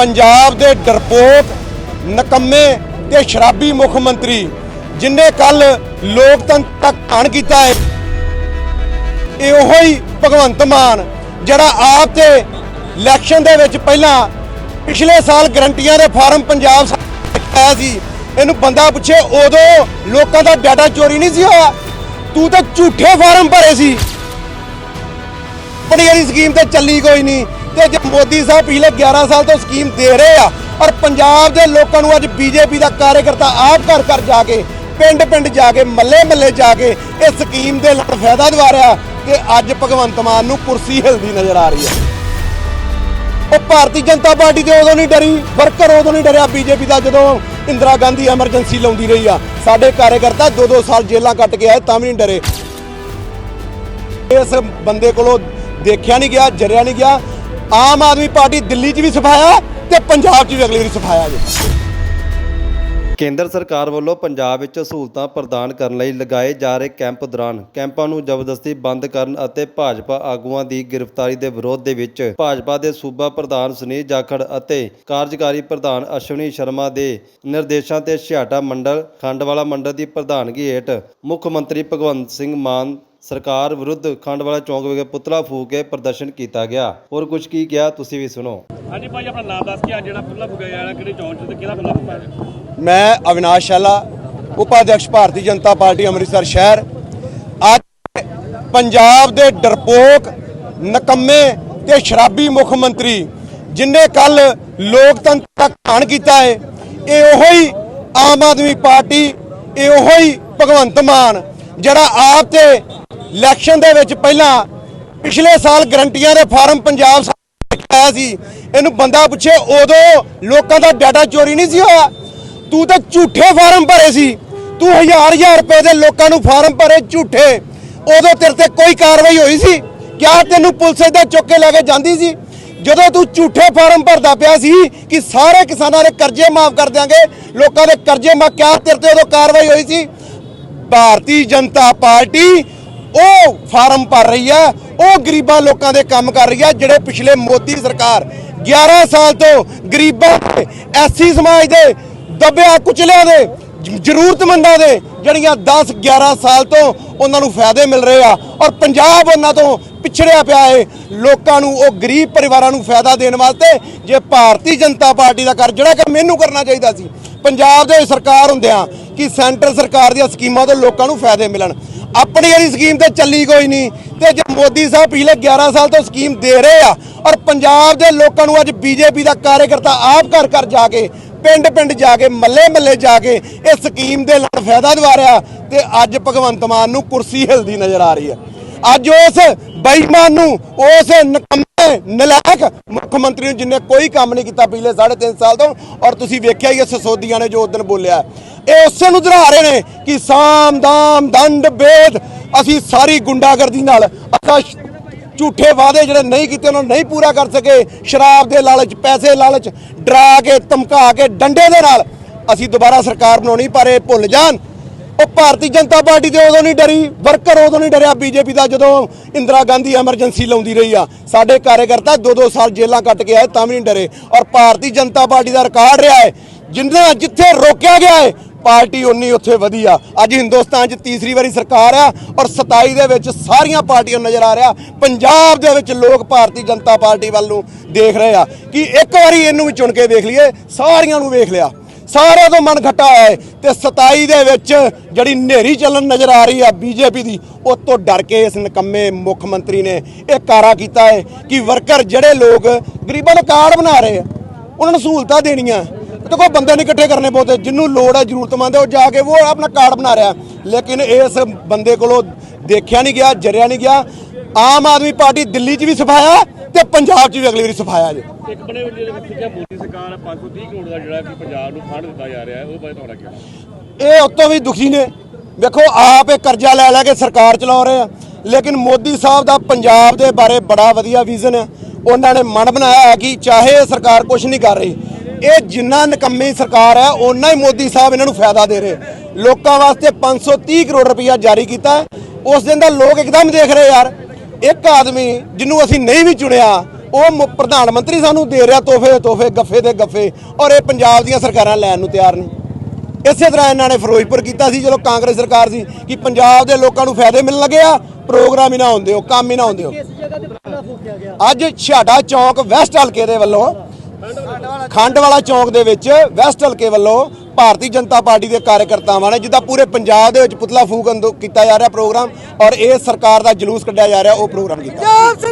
ਪੰਜਾਬ ਦੇ ਡਰਪੋਕ, ਨਕੰਮੇ ਤੇ ਸ਼ਰਾਬੀ ਮੁੱਖ ਮੰਤਰੀ, ਜਿਨੇ ਕੱਲ ਲੋਕਤੰਤਰ ਤੱਕ ਆਣ ਕੀਤਾ ਹੈ। ਇਹ ਉਹੋ ਹੀ ਭਗਵੰਤ ਮਾਨ, ਜਿਹੜਾ ਆਪ ਤੇ ਇਲੈਕਸ਼ਨ ਦੇ ਵਿੱਚ ਪਹਿਲਾਂ ਪਿਛਲੇ ਸਾਲ ਗਰੰਟੀਆਂ ਦੇ ਫਾਰਮ ਪੰਜਾਬ ਆਇਆ ਸੀ। ਇਹਨੂੰ ਬੰਦਾ ਪੁੱਛੇ, ਉਦੋਂ ਲੋਕਾਂ ਦਾ ਡਾਟਾ ਚੋਰੀ ਨਹੀਂ ਸੀ ਹੋਇਆ? ਤੂੰ ਤਾਂ ਝੂਠੇ ਫਾਰਮ ਭਰੇ ਸੀ। ਆਪਣੀ ਵਾਲੀ ਸਕੀਮ ਤੇ ਚੱਲੀ ਕੋਈ ਨਹੀਂ। ਤੇ ਜੇ ਮੋਦੀ ਸਾਹਿਬ ਪਿਛਲੇ 11 ਸਾਲ ਤੋਂ ਸਕੀਮ ਦੇ ਰਹੇ ਆ। ਔਰ ਪੰਜਾਬ ਦੇ ਲੋਕਾਂ ਨੂੰ ਅੱਜ ਬੀਜੇਪੀ ਦਾ ਕਾਰਜਕਰਤਾ ਆਪ ਘਰ ਘਰ ਜਾ ਕੇ, ਪਿੰਡ ਪਿੰਡ ਜਾ ਕੇ, ਮੱਲੇ ਮੱਲੇ ਜਾ ਕੇ ਇਹ ਸਕੀਮ ਦੇ ਨਾਲ ਫਾਇਦਾ ਦਿਵਾ ਰਿਹਾ ਤੇ ਅੱਜ ਭਗਵੰਤ ਮਾਨ ਨੂੰ ਕੁਰਸੀ ਹਿਲਦੀ ਨਜ਼ਰ ਆ ਰਹੀ ਹੈ। ਉਹ ਭਾਰਤੀ ਜਨਤਾ ਪਾਰਟੀ ਤੇ ਉਦੋਂ ਨਹੀਂ ਡਰੀ, ਵਰਕਰ ਉਦੋਂ ਨਹੀਂ ਡਰਿਆ ਬੀਜੇਪੀ ਦਾ ਜਦੋਂ ਇੰਦਰਾ ਗਾਂਧੀ ਐਮਰਜੈਂਸੀ ਲਾਉਂਦੀ ਰਹੀ ਆ। ਸਾਡੇ ਕਾਰਜਕਰਤਾ ਦੋ ਦੋ ਸਾਲ ਜੇਲਾਂ ਕੱਟ ਕੇ ਆਏ ਤਾਂ ਵੀ ਨਹੀਂ ਡਰੇ। ਇਸ ਬੰਦੇ ਕੋਲੋਂ ਦੇਖਿਆ ਨਹੀਂ ਗਿਆ, ਜਰਿਆ ਨਹੀਂ ਗਿਆ। ਆਮ ਆਦਮੀ ਪਾਰਟੀ ਦਿੱਲੀ 'ਚ ਵੀ ਸਫਾਇਆ ਤੇ ਪੰਜਾਬ 'ਚ ਵੀ ਅਗਲੀ ਵਾਰੀ ਸਫਾਇਆ ਜੀ ਕੇਂਦਰ ਸਰਕਾਰ ਵੱਲੋਂ ਪੰਜਾਬ ਵਿੱਚ ਸਹੂਲਤਾਂ ਪ੍ਰਦਾਨ ਕਰਨ ਲਈ ਲਗਾਏ ਜਾ ਰਹੇ ਕੈਂਪ ਦੌਰਾਨ ਕੈਂਪਾਂ ਨੂੰ ਜ਼ਬਰਦਸਤੀ ਬੰਦ ਕਰਨ ਅਤੇ ਭਾਜਪਾ ਆਗੂਆਂ ਦੀ ਗ੍ਰਿਫਤਾਰੀ ਦੇ ਵਿਰੋਧ ਦੇ ਵਿੱਚ ਭਾਜਪਾ ਦੇ ਸੂਬਾ ਪ੍ਰਧਾਨ ਸੁਨੀਲ ਜਾਖੜ ਅਤੇ ਕਾਰਜਕਾਰੀ ਪ੍ਰਧਾਨ ਅਸ਼ਵਨੀ ਸ਼ਰਮਾ ਦੇ ਨਿਰਦੇਸ਼ਾਂ ਤੇ ਛਿਆਟਾ ਮੰਡਲ ਖੰਡਵਾਲਾ ਮੰਡਲ ਦੀ ਪ੍ਰਧਾਨਗੀ ਹੇਠ ਮੁੱਖ ਮੰਤਰੀ ਭਗਵੰਤ ਸਿੰਘ ਮਾਨ ਸਰਕਾਰ ਵਿਰੁੱਧ ਖੰਡਵਾਲਾ ਚੌਂਕ ਵਿਖੇ ਪੁਤਲਾ ਫੂਕ ਕੇ ਪ੍ਰਦਰਸ਼ਨ ਕੀਤਾ ਗਿਆ। ਹੋਰ ਕੁਝ ਕੀ ਕਿਹਾ ਤੁਸੀਂ ਵੀ ਸੁਣੋ। ਹਾਂਜੀ ਭਾਈ ਆਪਣਾ ਨਾਮ ਦੱਸ ਕੇ ਅੱਜ ਜਿਹੜਾ ਪੁੱਲਾ ਫੁਗਿਆ ਜਾਣਾ ਕਿਹੜੇ ਚੌਂਕ 'ਚ ਤੇ ਕਿਹਦਾ ਪੁੱਲਾ ਫੁਗਿਆ ਮੈਂ ਅਵਿਨਾਸ਼ ਸ਼ਾਲਾ ਉਪਾਧਿਕਸ਼ ਭਾਰਤੀ ਜਨਤਾ ਪਾਰਟੀ ਅੰਮ੍ਰਿਤਸਰ ਸ਼ਹਿਰ। ਅੱਜ ਪੰਜਾਬ ਦੇ ਡਰਪੋਕ ਨਕੰਮੇ ਤੇ ਸ਼ਰਾਬੀ ਮੁੱਖ ਮੰਤਰੀ ਜਿਨੇ ਕੱਲ ਲੋਕਤੰਤਰ ਤੱਕ ਆਣ ਕੀਤਾ ਹੈ ਇਹ ਉਹੋ ਹੀ ਆਮ ਆਦਮੀ ਪਾਰਟੀ ਇਹ ਉਹੋ ਹੀ ਭਗਵੰਤ ਮਾਨ ਜਿਹੜਾ ਆਪ ਤੇ ਇਲੈਕਸ਼ਨ ਦੇ ਵਿੱਚ ਪਹਿਲਾਂ ਪਿਛਲੇ ਸਾਲ ਗਰੰਟੀਆਂ ਦੇ ਫਾਰਮ ਪੰਜਾਬ ਆਇਆ ਸੀ। ਇਹਨੂੰ ਬੰਦਾ ਪੁੱਛੇ, ਉਦੋਂ ਲੋਕਾਂ ਦਾ ਡਾਟਾ ਚੋਰੀ ਨਹੀਂ ਸੀ ਹੋਇਆ? ਤੂੰ ਤਾਂ ਝੂਠੇ ਫਾਰਮ ਭਰੇ ਸੀ। ਤੂੰ ਹਜ਼ਾਰ ਹਜ਼ਾਰ ਰੁਪਏ ਦੇ ਲੋਕਾਂ ਨੂੰ ਫਾਰਮ ਭਰੇ ਝੂਠੇ। ਉਦੋਂ ਤੇਰੇ ਤੇ ਕੋਈ ਕਾਰਵਾਈ ਹੋਈ ਸੀ? ਕਿਆ ਤੈਨੂੰ ਪੁਲਿਸ ਏਦਾਂ ਚੁੱਕ ਕੇ ਲੈ ਕੇ ਜਾਂਦੀ ਸੀ? ਜਦੋਂ ਤੂੰ ਝੂਠੇ ਫਾਰਮ ਭਰਦਾ ਪਿਆ ਸੀ ਕਿ ਸਾਰੇ ਕਿਸਾਨਾਂ ਦੇ ਕਰਜ਼ੇ ਮਾਫ ਕਰ ਦਿਆਂਗੇ, ਲੋਕਾਂ ਦੇ ਕਰਜ਼ੇ ਮਾਫ, ਕਿਆ ਤੇਰੇ ਤੇ ਉਦੋਂ ਕਾਰਵਾਈ ਹੋਈ ਸੀ? ਭਾਰਤੀ ਜਨਤਾ ਪਾਰਟੀ ਉਹ ਫਾਰਮ ਭਰ ਰਹੀ ਹੈ, ਉਹ ਗਰੀਬਾਂ ਲੋਕਾਂ ਦੇ ਕੰਮ ਕਰ ਰਹੀ ਹੈ, ਜਿਹੜੇ ਪਿਛਲੇ ਮੋਦੀ ਸਰਕਾਰ 11 ਸਾਲ ਤੋਂ ਗਰੀਬਾਂ ਦੇ ਐਸੀ ਸਮਾਜ ਦੇ, ਦਬਿਆ ਕੁਚਲਿਆਂ ਦੇ ਜ਼ਰੂਰਤਮੰਦਾਂ ਦੇ, ਜਿਹੜੀਆਂ 10 11 ਸਾਲ ਤੋਂ ਉਹਨਾਂ ਨੂੰ ਫਾਇਦੇ ਮਿਲ ਰਹੇ ਆ ਔਰ ਪੰਜਾਬ ਉਹਨਾਂ ਤੋਂ ਪਿਛੜਿਆ ਪਿਆ ਹੈ ਲੋਕਾਂ ਨੂੰ ਉਹ ਗਰੀਬ ਪਰਿਵਾਰਾਂ ਨੂੰ ਫਾਇਦਾ ਦੇਣ ਵਾਸਤੇ ਜੇ ਭਾਰਤੀ ਜਨਤਾ ਪਾਰਟੀ ਦਾ ਕਰ ਜਿਹੜਾ ਕਿ ਮੈਨੂੰ ਕਰਨਾ ਚਾਹੀਦਾ ਸੀ, ਪੰਜਾਬ ਦੇ ਸਰਕਾਰ ਹੁੰਦਿਆਂ ਕਿ ਸੈਂਟਰ ਸਰਕਾਰ ਦੀਆਂ ਸਕੀਮਾਂ ਤੋਂ ਲੋਕਾਂ ਨੂੰ ਫਾਇਦੇ ਮਿਲਣ। ਆਪਣੀ ਵਾਲੀ ਸਕੀਮ ਤੇ ਚੱਲੀ ਕੋਈ ਨਹੀਂ। ਤੇ ਜੇ ਮੋਦੀ ਸਾਹਿਬ ਪਿਛਲੇ 11 ਸਾਲ ਤੋਂ ਸਕੀਮ ਦੇ ਰਹੇ ਆ ਔਰ ਪੰਜਾਬ ਦੇ ਲੋਕਾਂ ਨੂੰ ਅੱਜ ਬੀਜੇਪੀ ਦਾ ਕਾਰਜਕਰਤਾ ਆਪ ਘਰ ਘਰ ਜਾ ਕੇ, ਪਿੰਡ ਪਿੰਡ ਜਾ ਕੇ, ਮੱਲੇ ਮੱਲੇ ਜਾ ਕੇ ਇਹ ਸਕੀਮ ਦੇ ਨਾਲ ਫਾਇਦਾ ਦਿਵਾ ਰਿਹਾ ਤੇ ਅੱਜ ਭਗਵੰਤ ਮਾਨ ਨੂੰ ਕੁਰਸੀ ਹਿਲਦੀ ਨਜ਼ਰ ਆ ਰਹੀ ਹੈ। ਅੱਜ ਉਸ ਬੇਈਮਾਨ ਨੂੰ, ਉਸ ਨਕੰਮੇ ਨਲਾਇਕ ਮੁੱਖ ਮੰਤਰੀ ਨੂੰ ਜਿਨੇ ਕੋਈ ਕੰਮ ਨਹੀਂ ਕੀਤਾ ਪਿਛਲੇ 3.5 ਸਾਲ ਤੋਂ, ਔਰ ਤੁਸੀਂ ਵੇਖਿਆ ਹੀ ਸਸੋਦੀਆਂ ਨੇ ਜੋ ਉਦੋਂ ਬੋਲਿਆ। ਇਹ ਉਸੇ ਨੂੰ ਦੁਹਰਾ ਰਹੇ ਨੇ ਕਿ ਸਾਮ ਦਾਮ ਦੰਡ ਭੇਦ ਅਸੀਂ ਸਾਰੀ ਗੁੰਡਾਗਰਦੀ ਨਾਲ ਅਸਾਂ ਝੂਠੇ ਵਾਅਦੇ ਜਿਹੜੇ ਨਹੀਂ ਕੀਤੇ, ਉਹਨਾਂ ਨੂੰ ਨਹੀਂ ਪੂਰਾ ਕਰ ਸਕੇ। ਸ਼ਰਾਬ ਦੇ ਲਾਲਚ, ਪੈਸੇ ਲਾਲਚ, ਡਰਾ ਕੇ, ਧਮਕਾ ਕੇ, ਡੰਡੇ ਦੇ ਨਾਲ ਅਸੀਂ ਦੁਬਾਰਾ ਸਰਕਾਰ ਬਣਾਉਣੀ, ਪਰ ਇਹ ਭੁੱਲ ਜਾਣ ਉਹ ਭਾਰਤੀ ਜਨਤਾ ਪਾਰਟੀ ਤੇ ਉਦੋਂ ਨਹੀਂ ਡਰੀ, ਵਰਕਰ ਉਦੋਂ ਨਹੀਂ ਡਰਿਆ ਬੀਜੇਪੀ ਦਾ ਜਦੋਂ ਇੰਦਰਾ ਗਾਂਧੀ ਐਮਰਜੈਂਸੀ ਲਾਉਂਦੀ ਰਹੀ ਆ। ਸਾਡੇ ਕਾਰਜਕਰਤਾ ਦੋ ਦੋ ਸਾਲ ਜੇਲ੍ਹਾਂ ਕੱਟ ਕੇ ਆਏ, ਤਾਂ ਵੀ ਨਹੀਂ ਡਰੇ। ਔਰ ਭਾਰਤੀ ਜਨਤਾ ਪਾਰਟੀ ਦਾ ਰਿਕਾਰਡ ਰਿਹਾ ਹੈ, ਜਿੰਨਾ ਜਿੱਥੇ ਰੋਕਿਆ ਗਿਆ ਹੈ, ਪਾਰਟੀ ਉਨੀ ਉੱਥੇ ਵਧੀਆ। ਅੱਜ ਹਿੰਦੁਸਤਾਨ 'ਚ ਤੀਸਰੀ ਵਾਰੀ ਸਰਕਾਰ ਆ ਔਰ 27 ਦੇ ਵਿੱਚ ਸਾਰੀਆਂ ਪਾਰਟੀਆਂ ਨਜ਼ਰ ਆ ਰਿਹਾ। ਪੰਜਾਬ ਦੇ ਵਿੱਚ ਲੋਕ ਭਾਰਤੀ ਜਨਤਾ ਪਾਰਟੀ ਵੱਲ ਨੂੰ ਦੇਖ ਰਹੇ ਆ। ਕਿ ਇੱਕ ਵਾਰੀ ਇਹਨੂੰ ਵੀ ਚੁਣ ਕੇ ਵੇਖ ਲਈਏ, ਸਾਰੀਆਂ ਨੂੰ ਵੇਖ ਲਿਆ। ਸਾਰਿਆਂ ਤੋਂ ਮਨ ਖੱਟਾ ਹੋਇਆ ਹੈ ਤੇ 27 ਦੇ ਵਿੱਚ ਜਿਹੜੀ ਨੇਰੀ ਚੱਲਣ ਨਜ਼ਰ ਆ ਰਹੀ ਆ ਬੀਜੇਪੀ ਦੀ, ਉਹ ਤੋਂ ਡਰ ਕੇ ਇਸ ਨਕੰਮੇ ਮੁੱਖ ਮੰਤਰੀ ਨੇ ਇਹ ਕਾਰਾ ਕੀਤਾ ਹੈ ਕਿ ਵਰਕਰ ਜਿਹੜੇ ਲੋਕ ਗਰੀਬਾਂ ਨੂੰ ਕਾਰਡ ਬਣਾ ਰਹੇ ਆ, ਉਹਨਾਂ ਨੂੰ ਸਹੂਲਤਾਂ ਦੇਣੀਆਂ। ਤੇ ਕੋਈ ਬੰਦੇ ਨਹੀਂ ਇਕੱਠੇ ਕਰਨੇ ਬਹੁਤੇ ਜਿੰਨੂੰ ਲੋੜ ਹੈ, ਜ਼ਰੂਰਤਮੰਦ ਹੈ, ਉਹ ਜਾ ਕੇ ਉਹ ਆਪਣਾ ਕਾਰਡ ਬਣਾ ਰਿਹਾ। ਲੇਕਿਨ ਇਸ ਬੰਦੇ ਕੋਲੋਂ ਦੇਖਿਆ ਨਹੀਂ ਗਿਆ, ਜਰਿਆ ਨਹੀਂ ਗਿਆ। ਆਮ ਆਦਮੀ ਪਾਰਟੀ ਦਿੱਲੀ 'ਚ ਵੀ ਸਫਾਇਆ ਤੇ ਪੰਜਾਬ 'ਚ ਵੀ ਅਗਲੀ ਵਾਰੀ ਸਫਾਇਆ ਜੇ। ਇੱਕ ਬਣੇ ਜਿਹੜੇ ਵਿੱਚ ਕਿਹਾ ਮੋਦੀ ਸਰਕਾਰ 530 ਕਰੋੜ ਦਾ ਜਿਹੜਾ ਕਿ ਪੰਜਾਬ ਨੂੰ ਫੰਡ ਦਿੱਤਾ ਜਾ ਰਿਹਾ ਹੈ ਉਹ ਬਾਰੇ ਤੁਹਾਡਾ ਕੀ? ਇਹ ਉਤੋਂ ਵੀ ਦੁਖੀ ਨੇ। ਵੇਖੋ ਆਪ ਇਹ ਕਰਜ਼ਾ ਲੈ ਲੈ ਕੇ ਸਰਕਾਰ ਚਲਾ ਰਹੇ ਆ। ਲੇਕਿਨ ਮੋਦੀ ਸਾਹਿਬ ਦਾ ਪੰਜਾਬ ਦੇ ਬਾਰੇ ਬੜਾ ਵਧੀਆ ਵਿਜ਼ਨ ਹੈ। ਉਹਨਾਂ ਨੇ ਮਨ ਬਣਾਇਆ ਹੈ ਕਿ ਚਾਹੇ ਸਰਕਾਰ ਕੁਝ ਨਹੀਂ ਕਰ ਰਹੀ ਇਹ ਜਿੰਨਾ ਨਕੰਮੀ ਸਰਕਾਰ ਹੈ ਓਨਾ ਹੀ ਮੋਦੀ ਸਾਹਿਬ ਇਹਨਾਂ ਨੂੰ ਫਾਇਦਾ ਦੇ ਰਹੇ। ਲੋਕਾਂ ਵਾਸਤੇ 530 ਕਰੋੜ ਰੁਪਇਆ ਜਾਰੀ ਕੀਤਾ ਉਸ ਦਿਨ ਦਾ ਲੋਕ ਇੱਕਦਮ ਦੇਖ ਰਹੇ ਯਾਰ। ਇੱਕ ਆਦਮੀ ਜਿਹਨੂੰ ਅਸੀਂ ਨਹੀਂ ਵੀ ਚੁਣਿਆ ਉਹ ਪ੍ਰਧਾਨ ਮੰਤਰੀ ਸਾਨੂੰ ਦੇ ਰਿਹਾ ਤੋਹਫੇ ਦੇ ਤੋਹਫੇ ਗੱਫੇ ਦੇ ਗੱਫੇ ਔਰ ਇਹ ਪੰਜਾਬ ਦੀਆਂ ਸਰਕਾਰਾਂ ਲੈਣ ਨੂੰ ਤਿਆਰ ਨਹੀਂ ਇਸੇ ਤਰ੍ਹਾਂ ਇਹਨਾਂ ਨੇ ਫਿਰੋਜ਼ਪੁਰ ਕੀਤਾ ਸੀ ਜਦੋਂ ਕਾਂਗਰਸ ਸਰਕਾਰ ਸੀ ਕਿ ਪੰਜਾਬ ਦੇ ਲੋਕਾਂ ਨੂੰ ਫਾਇਦੇ ਮਿਲਣ ਲੱਗੇ ਆ ਪ੍ਰੋਗਰਾਮ ਹੀ ਨਾ ਹੁੰਦੇ ਹੋ ਕੰਮ ਹੀ ਨਾ ਹੁੰਦੇ ਹੋ ਅੱਜ ਛਾੜਾ ਚੌਂਕ ਵੈਸਟ ਹਲਕੇ ਦੇ ਵੱਲੋਂ ਖੰਡ ਵਾਲਾ ਚੌਂਕ ਦੇ ਵਿੱਚ ਵੈਸਟ ਹਲਕੇ ਵੱਲੋਂ ਭਾਰਤੀ ਜਨਤਾ ਪਾਰਟੀ ਦੇ ਕਾਰਜਕਰਤਾਵਾਂ ਨੇ, ਜਿੱਦਾਂ ਪੂਰੇ ਪੰਜਾਬ ਦੇ ਵਿੱਚ ਪੁਤਲਾ ਫੂਕ ਕੀਤਾ ਜਾ ਰਿਹਾ ਪ੍ਰੋਗਰਾਮ ਔਰ ਇਹ ਸਰਕਾਰ ਦਾ ਜਲੂਸ ਕੱਢਿਆ ਜਾ ਰਿਹਾ, ਉਹ ਪ੍ਰੋਗਰਾਮ ਕੀਤਾ।